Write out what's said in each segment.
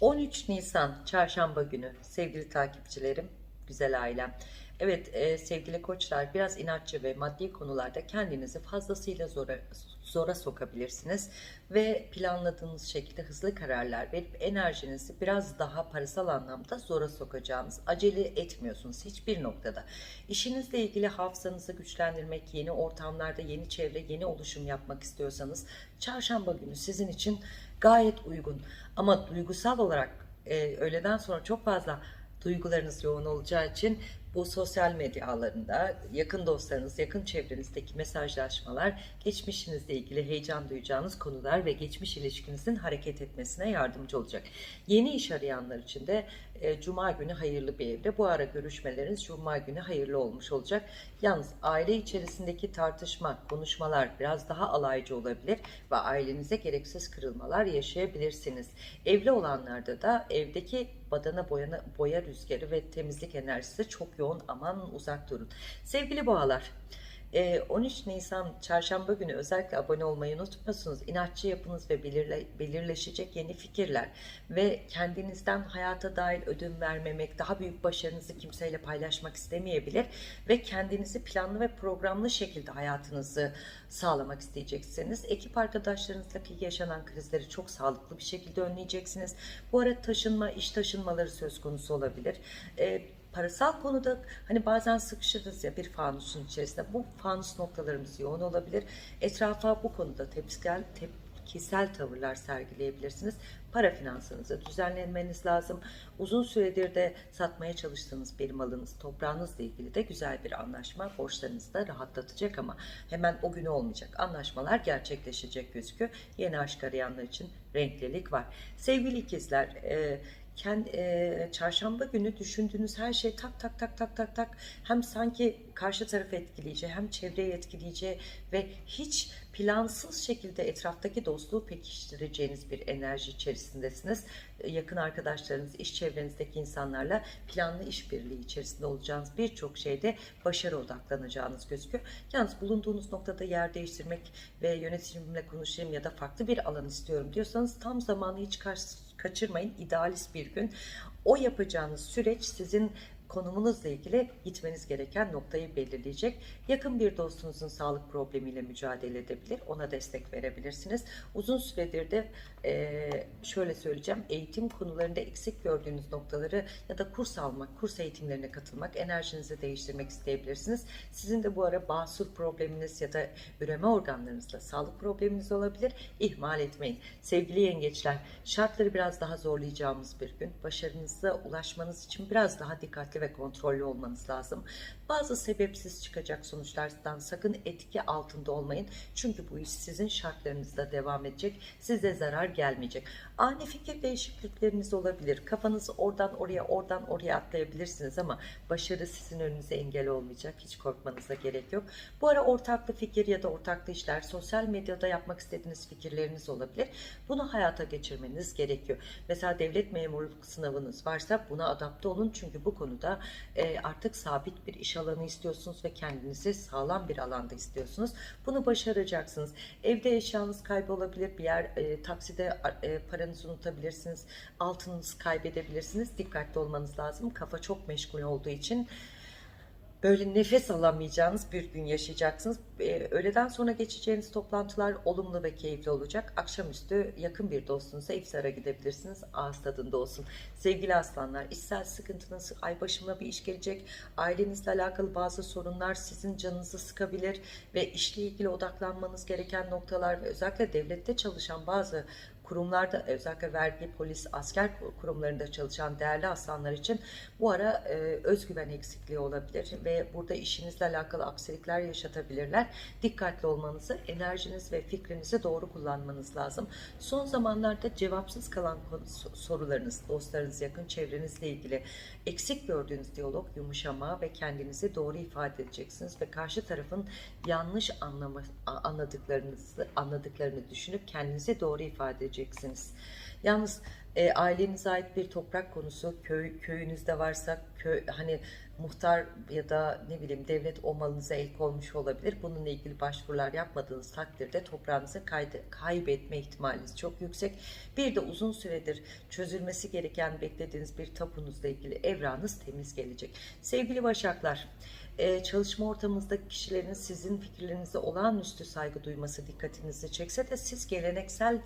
13 Nisan Çarşamba günü sevgili takipçilerim, güzel ailem. Evet e, sevgili koçlar biraz inatçı ve maddi konularda kendinizi fazlasıyla zora, zora sokabilirsiniz. Ve planladığınız şekilde hızlı kararlar verip enerjinizi biraz daha parasal anlamda zora sokacağınız, acele etmiyorsunuz hiçbir noktada. İşinizle ilgili hafızanızı güçlendirmek, yeni ortamlarda yeni çevre, yeni oluşum yapmak istiyorsanız çarşamba günü sizin için gayet uygun. Ama duygusal olarak e, öğleden sonra çok fazla duygularınız yoğun olacağı için bu sosyal medya ağlarında yakın dostlarınız, yakın çevrenizdeki mesajlaşmalar geçmişinizle ilgili heyecan duyacağınız konular ve geçmiş ilişkinizin hareket etmesine yardımcı olacak. Yeni iş arayanlar için de e, Cuma günü hayırlı bir evre. Bu ara görüşmeleriniz Cuma günü hayırlı olmuş olacak. Yalnız aile içerisindeki tartışma, konuşmalar biraz daha alaycı olabilir ve ailenize gereksiz kırılmalar yaşayabilirsiniz. Evli olanlarda da evdeki badana boyana, boya rüzgarı ve temizlik enerjisi çok yoğun aman uzak durun. Sevgili boğalar e, 13 Nisan çarşamba günü özellikle abone olmayı unutmuyorsunuz. İnatçı yapınız ve belirle, belirleşecek yeni fikirler ve kendinizden hayata dair ödün vermemek, daha büyük başarınızı kimseyle paylaşmak istemeyebilir ve kendinizi planlı ve programlı şekilde hayatınızı sağlamak isteyeceksiniz. Ekip arkadaşlarınızdaki yaşanan krizleri çok sağlıklı bir şekilde önleyeceksiniz. Bu arada taşınma, iş taşınmaları söz konusu olabilir. E, parasal konuda hani bazen sıkışırız ya bir fanusun içerisinde. Bu fanus noktalarımız yoğun olabilir. Etrafa bu konuda tepkisel, tepkisel tavırlar sergileyebilirsiniz. Para finansınızı düzenlemeniz lazım. Uzun süredir de satmaya çalıştığınız bir malınız, toprağınızla ilgili de güzel bir anlaşma borçlarınızı da rahatlatacak ama hemen o gün olmayacak. Anlaşmalar gerçekleşecek gözüküyor. Yeni aşk arayanlar için renklilik var. Sevgili ikizler, e, kendi, e, çarşamba günü düşündüğünüz her şey tak tak tak tak tak tak hem sanki karşı tarafı etkileyici hem çevreyi etkileyici ve hiç plansız şekilde etraftaki dostluğu pekiştireceğiniz bir enerji içerisindesiniz. E, Yakın arkadaşlarınız, iş çevrenizdeki insanlarla planlı işbirliği içerisinde olacağınız birçok şeyde başarı odaklanacağınız gözüküyor. Yalnız bulunduğunuz noktada yer değiştirmek ve yöneticimle konuşayım ya da farklı bir alan istiyorum diyorsanız tam zamanı hiç karşı kaçırmayın. İdealist bir gün. O yapacağınız süreç sizin konumunuzla ilgili gitmeniz gereken noktayı belirleyecek. Yakın bir dostunuzun sağlık problemiyle mücadele edebilir. Ona destek verebilirsiniz. Uzun süredir de e, şöyle söyleyeceğim. Eğitim konularında eksik gördüğünüz noktaları ya da kurs almak, kurs eğitimlerine katılmak, enerjinizi değiştirmek isteyebilirsiniz. Sizin de bu ara basur probleminiz ya da üreme organlarınızla sağlık probleminiz olabilir. İhmal etmeyin. Sevgili yengeçler, şartları biraz daha zorlayacağımız bir gün. Başarınıza ulaşmanız için biraz daha dikkatli ve kontrollü olmanız lazım. Bazı sebepsiz çıkacak sonuçlardan sakın etki altında olmayın. Çünkü bu iş sizin şartlarınızda devam edecek. Size zarar gelmeyecek. Ani fikir değişiklikleriniz olabilir. Kafanız oradan oraya oradan oraya atlayabilirsiniz ama başarı sizin önünüze engel olmayacak. Hiç korkmanıza gerek yok. Bu ara ortaklı fikir ya da ortaklı işler, sosyal medyada yapmak istediğiniz fikirleriniz olabilir. Bunu hayata geçirmeniz gerekiyor. Mesela devlet memurluk sınavınız varsa buna adapte olun. Çünkü bu konuda e, artık sabit bir iş alanı istiyorsunuz ve kendinizi sağlam bir alanda istiyorsunuz. Bunu başaracaksınız. Evde eşyanız kaybolabilir. Bir yer e, takside e, paranızı unutabilirsiniz. Altınınızı kaybedebilirsiniz. Dikkatli olmanız lazım. Kafa çok meşgul olduğu için böyle nefes alamayacağınız bir gün yaşayacaksınız. Ee, öğleden sonra geçeceğiniz toplantılar olumlu ve keyifli olacak. Akşamüstü yakın bir dostunuza iftara gidebilirsiniz. Ağız tadında olsun. Sevgili aslanlar, işsel sıkıntınız, ay başıma bir iş gelecek. Ailenizle alakalı bazı sorunlar sizin canınızı sıkabilir ve işle ilgili odaklanmanız gereken noktalar ve özellikle devlette çalışan bazı kurumlarda özellikle vergi, polis, asker kurumlarında çalışan değerli aslanlar için bu ara e, özgüven eksikliği olabilir ve burada işinizle alakalı aksilikler yaşatabilirler. Dikkatli olmanızı, enerjiniz ve fikrinizi doğru kullanmanız lazım. Son zamanlarda cevapsız kalan sorularınız, dostlarınız, yakın çevrenizle ilgili eksik gördüğünüz diyalog, yumuşama ve kendinizi doğru ifade edeceksiniz ve karşı tarafın yanlış anlama, anladıklarınızı anladıklarını düşünüp kendinizi doğru ifade edeceksiniz göreceksiniz. Yalnız e, ailenize ait bir toprak konusu köy köyünüzde varsa köy hani muhtar ya da ne bileyim devlet o malınıza el konmuş olabilir. Bununla ilgili başvurular yapmadığınız takdirde toprağınızı kaydı, kaybetme ihtimaliniz çok yüksek. Bir de uzun süredir çözülmesi gereken beklediğiniz bir tapunuzla ilgili evranız temiz gelecek. Sevgili Başaklar, e, çalışma ortamınızdaki kişilerin sizin fikirlerinize olağanüstü saygı duyması dikkatinizi çekse de siz geleneksel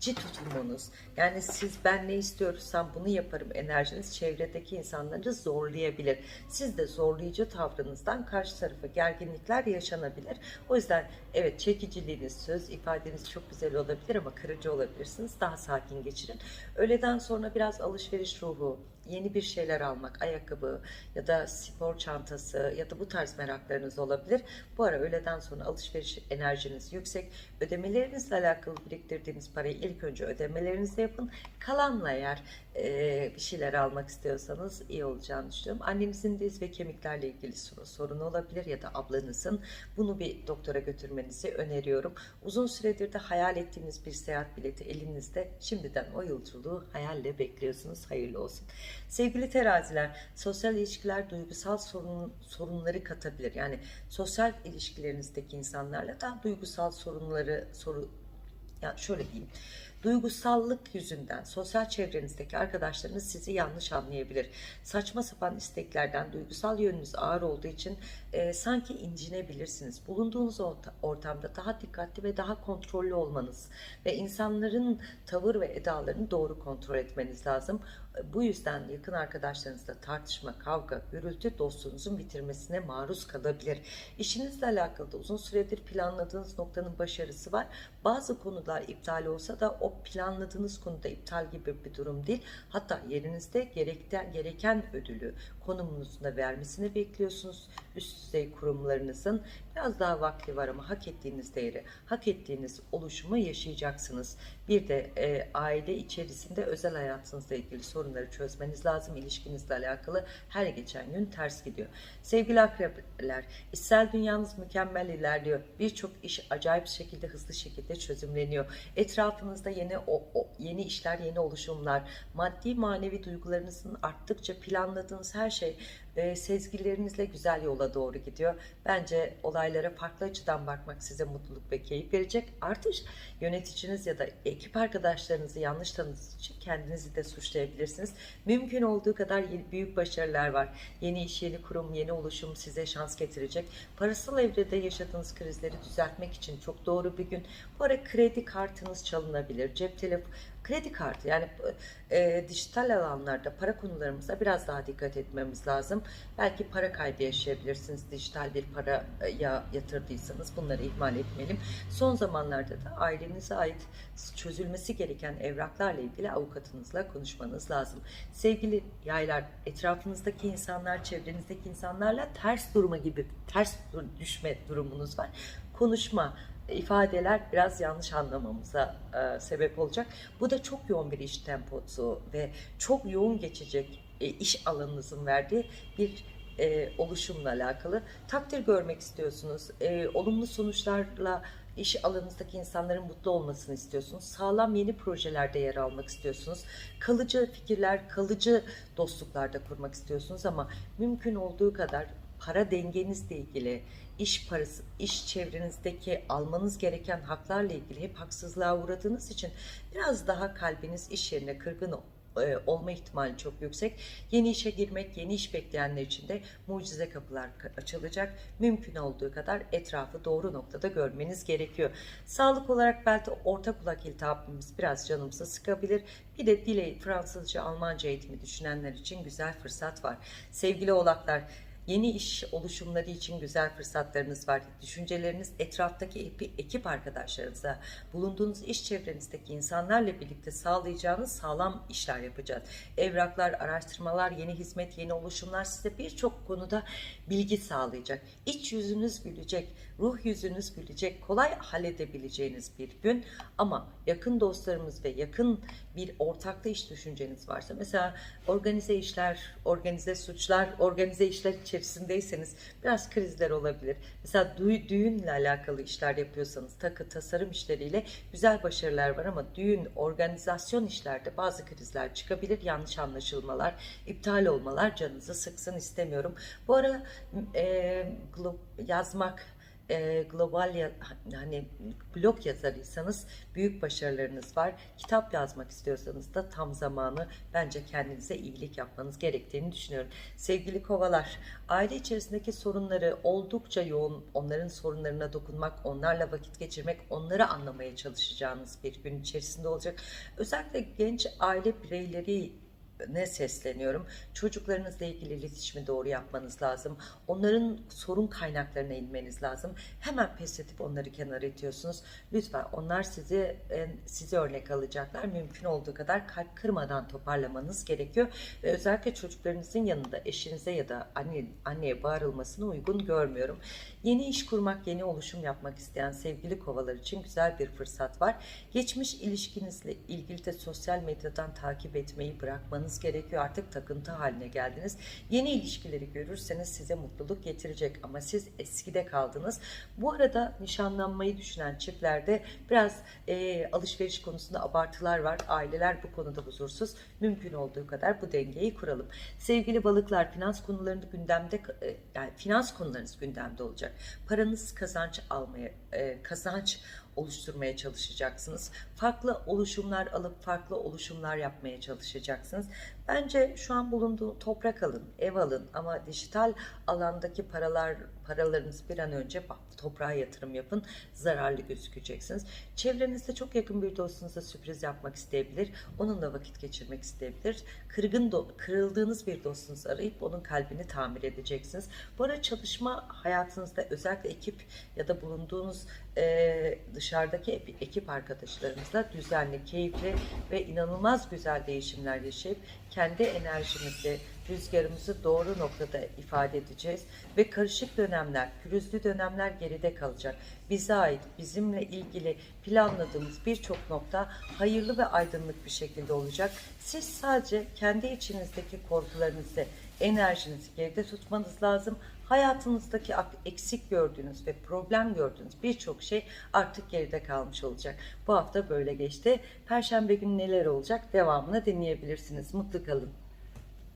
ci tutumunuz. Yani siz ben ne istiyorsam bunu yaparım enerjiniz çevredeki insanları zorlayabilir. Siz de zorlayıcı tavrınızdan karşı tarafa gerginlikler yaşanabilir. O yüzden evet çekiciliğiniz, söz ifadeniz çok güzel olabilir ama kırıcı olabilirsiniz. Daha sakin geçirin. Öğleden sonra biraz alışveriş ruhu, yeni bir şeyler almak, ayakkabı ya da spor çantası ya da bu tarz meraklarınız olabilir. Bu ara öğleden sonra alışveriş enerjiniz yüksek. Ödemelerinizle alakalı biriktirdiğiniz parayı ilk önce ödemelerinizle yapın. Kalanla eğer bir şeyler almak istiyorsanız iyi olacağını düşünüyorum. Annenizin diz ve kemiklerle ilgili sorun, sorun olabilir ya da ablanızın. Bunu bir doktora götürmenizi öneriyorum. Uzun süredir de hayal ettiğiniz bir seyahat bileti elinizde. Şimdiden o yolculuğu hayalle bekliyorsunuz. Hayırlı olsun. Sevgili teraziler, sosyal ilişkiler duygusal sorun, sorunları katabilir. Yani sosyal ilişkilerinizdeki insanlarla daha duygusal sorunları soru yani şöyle diyeyim. Duygusallık yüzünden sosyal çevrenizdeki arkadaşlarınız sizi yanlış anlayabilir. Saçma sapan isteklerden duygusal yönünüz ağır olduğu için e, sanki incinebilirsiniz. Bulunduğunuz orta- ortamda daha dikkatli ve daha kontrollü olmanız ve insanların tavır ve edalarını doğru kontrol etmeniz lazım. Bu yüzden yakın arkadaşlarınızla tartışma, kavga, gürültü dostluğunuzun bitirmesine maruz kalabilir. İşinizle alakalı da uzun süredir planladığınız noktanın başarısı var. Bazı konular iptal olsa da o planladığınız konuda iptal gibi bir durum değil. Hatta yerinizde gerekten, gereken ödülü konumunuzda vermesini bekliyorsunuz. Üst düzey kurumlarınızın biraz daha vakti var ama hak ettiğiniz değeri, hak ettiğiniz oluşumu yaşayacaksınız. Bir de e, aile içerisinde özel hayatınızla ilgili sorunları çözmeniz lazım. İlişkinizle alakalı her geçen gün ters gidiyor. Sevgili akrepler, içsel dünyanız mükemmel ilerliyor. Birçok iş acayip şekilde hızlı şekilde çözümleniyor. Etrafınızda yeni o, o- yeni işler, yeni oluşumlar, maddi manevi duygularınızın arttıkça planladığınız her şey e, sezgilerinizle güzel yola doğru gidiyor. Bence olaylara farklı açıdan bakmak size mutluluk ve keyif verecek. Artış yöneticiniz ya da ekip arkadaşlarınızı yanlış tanıdığınız için kendinizi de suçlayabilirsiniz. Mümkün olduğu kadar büyük başarılar var. Yeni iş, yeni kurum, yeni oluşum size şans getirecek. Parasal evrede yaşadığınız krizleri düzeltmek için çok doğru bir gün. Bu ara kredi kartınız çalınabilir. Cep telefonu kredi kartı yani e, dijital alanlarda para konularımıza biraz daha dikkat etmemiz lazım. Belki para kaybı yaşayabilirsiniz dijital bir paraya yatırdıysanız bunları ihmal etmeyelim. Son zamanlarda da ailenize ait çözülmesi gereken evraklarla ilgili avukatınızla konuşmanız lazım. Sevgili yaylar etrafınızdaki insanlar çevrenizdeki insanlarla ters durma gibi ters düşme durumunuz var. Konuşma, ifadeler biraz yanlış anlamamıza e, sebep olacak. Bu da çok yoğun bir iş temposu ve çok yoğun geçecek e, iş alanınızın verdiği bir e, oluşumla alakalı. Takdir görmek istiyorsunuz. E, olumlu sonuçlarla iş alanınızdaki insanların mutlu olmasını istiyorsunuz. Sağlam yeni projelerde yer almak istiyorsunuz. Kalıcı fikirler, kalıcı dostluklarda kurmak istiyorsunuz ama mümkün olduğu kadar para dengenizle ilgili, iş parası, iş çevrenizdeki almanız gereken haklarla ilgili hep haksızlığa uğradığınız için biraz daha kalbiniz iş yerine kırgın e, olma ihtimali çok yüksek. Yeni işe girmek, yeni iş bekleyenler için de mucize kapılar ka- açılacak. Mümkün olduğu kadar etrafı doğru noktada görmeniz gerekiyor. Sağlık olarak belki orta kulak iltihabımız biraz canımızı sıkabilir. Bir de dile, Fransızca, Almanca eğitimi düşünenler için güzel fırsat var. Sevgili oğlaklar, Yeni iş oluşumları için güzel fırsatlarınız var. Düşünceleriniz etraftaki ekip arkadaşlarınıza, bulunduğunuz iş çevrenizdeki insanlarla birlikte sağlayacağınız sağlam işler yapacağız. Evraklar, araştırmalar, yeni hizmet, yeni oluşumlar size birçok konuda bilgi sağlayacak. İç yüzünüz gülecek, ruh yüzünüz gülecek, kolay halledebileceğiniz bir gün ama yakın dostlarımız ve yakın bir ortaklı iş düşünceniz varsa mesela organize işler, organize suçlar, organize işler içerisindeyseniz biraz krizler olabilir. Mesela düğün, düğünle alakalı işler yapıyorsanız takı tasarım işleriyle güzel başarılar var ama düğün organizasyon işlerde bazı krizler çıkabilir. Yanlış anlaşılmalar, iptal olmalar canınızı sıksın istemiyorum. Bu ara e, yazmak e, global ya, hani blog yazarıysanız büyük başarılarınız var. Kitap yazmak istiyorsanız da tam zamanı bence kendinize iyilik yapmanız gerektiğini düşünüyorum. Sevgili kovalar, aile içerisindeki sorunları oldukça yoğun, onların sorunlarına dokunmak, onlarla vakit geçirmek, onları anlamaya çalışacağınız bir gün içerisinde olacak. Özellikle genç aile bireyleri ne sesleniyorum. Çocuklarınızla ilgili iletişimi doğru yapmanız lazım. Onların sorun kaynaklarına inmeniz lazım. Hemen pes edip onları kenara itiyorsunuz. Lütfen onlar sizi e, sizi örnek alacaklar. Mümkün olduğu kadar kalp kırmadan toparlamanız gerekiyor. Ve özellikle çocuklarınızın yanında eşinize ya da anne, anneye bağırılmasını uygun görmüyorum. Yeni iş kurmak, yeni oluşum yapmak isteyen sevgili kovalar için güzel bir fırsat var. Geçmiş ilişkinizle ilgili de sosyal medyadan takip etmeyi bırakmanız gerekiyor. Artık takıntı haline geldiniz. Yeni ilişkileri görürseniz size mutluluk getirecek ama siz eskide kaldınız. Bu arada nişanlanmayı düşünen çiftlerde biraz e, alışveriş konusunda abartılar var. Aileler bu konuda huzursuz. Mümkün olduğu kadar bu dengeyi kuralım. Sevgili balıklar finans konularında gündemde e, yani finans konularınız gündemde olacak. Paranız kazanç almaya e, kazanç oluşturmaya çalışacaksınız. Farklı oluşumlar alıp farklı oluşumlar yapmaya çalışacaksınız. Bence şu an bulunduğu toprak alın, ev alın ama dijital alandaki paralar paralarınızı bir an önce toprağa yatırım yapın. Zararlı gözükeceksiniz. Çevrenizde çok yakın bir dostunuza sürpriz yapmak isteyebilir. Onunla vakit geçirmek isteyebilir. Kırgın kırıldığınız bir dostunuzu arayıp onun kalbini tamir edeceksiniz. Bu ara çalışma hayatınızda özellikle ekip ya da bulunduğunuz e, dışarıdaki ekip arkadaşlarınızla düzenli, keyifli ve inanılmaz güzel değişimler yaşayıp kendi enerjimizi, rüzgarımızı doğru noktada ifade edeceğiz ve karışık dönemler, pürüzlü dönemler geride kalacak. Bize ait, bizimle ilgili planladığımız birçok nokta hayırlı ve aydınlık bir şekilde olacak. Siz sadece kendi içinizdeki korkularınızı, enerjinizi geride tutmanız lazım. Hayatınızdaki ak- eksik gördüğünüz ve problem gördüğünüz birçok şey artık geride kalmış olacak. Bu hafta böyle geçti. Perşembe günü neler olacak? Devamını dinleyebilirsiniz. Mutlu kalın.